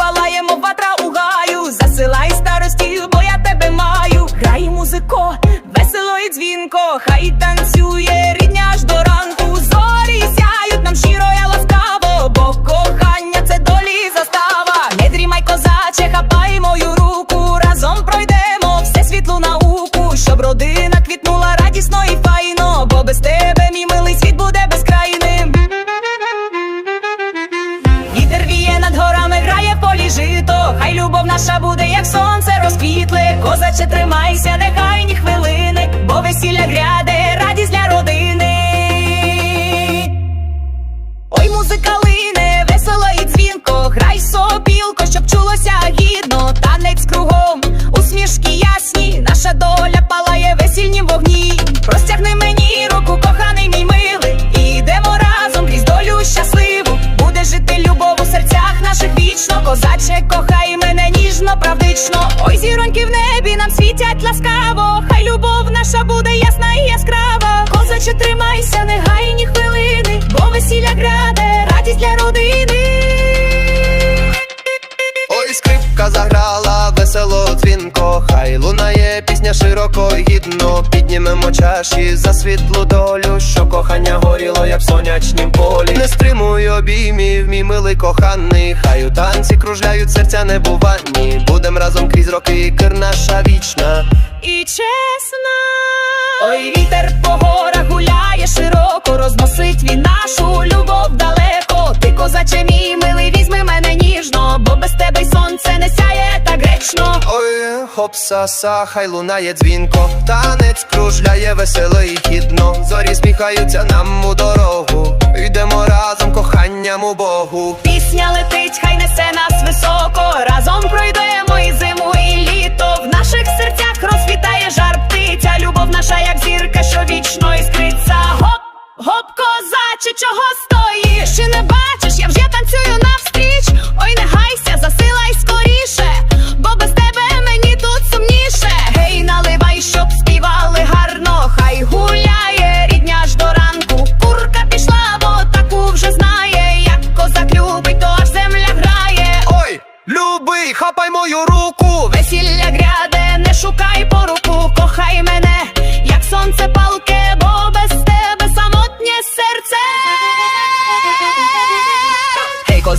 Палаємо ватра у гаю, засилай старостів, бо я тебе маю. Грай музико, весело і дзвінко, хай танцює рідня ж дорога. Жито, хай любов наша буде, як сонце розквітле. Козаче, тримайся, нехай ні хвилини, бо весілля гряде, радість для родини. Ой, музика лине, весело і дзвінко, грай сопілко, щоб чулося гідно, танець кругом, правдично. Ой, зіроньки в небі нам світять ласкаво, хай любов наша буде ясна і яскрава. Козаче, тримайся, не гай ні хвилини, бо весілля граде, радість для родини. Ой, скрипка заграла весело дзвінко, хай лунає пісня широко гідно. Піднімемо чаші за світлу долю, що кохання горіло, як в сонячнім полі. Не стримуй обіймів, мій милий коханий, хай у танці кружляють серця небувані. Будем разом крізь роки, кир наша вічна. і чесна. Ой, вітер по горах гуляє широко, розносить він нашу любов далеко. Ти, козаче, мій милий, візьми мене ніжно, бо без тебе й сонце не сяє так гречно. Ой, хоп-са-са, хай лунає дзвінко, танець кружляє весело і гідно. Зорі сміхаються нам у дорогу. Йдемо разом коханням у Богу. Пісня летить, хай несе нас високо. Разом пройдемо і зиму, і літо. В наших серцях розквітає жар птиця. Любов наша, як зірка, що вічно іскриться. Гоп, гоп, козаче, чого стоїш? Чи не бачиш? Я вже танцюю навстріч. Ой, не гайся, засилай руку. Весілля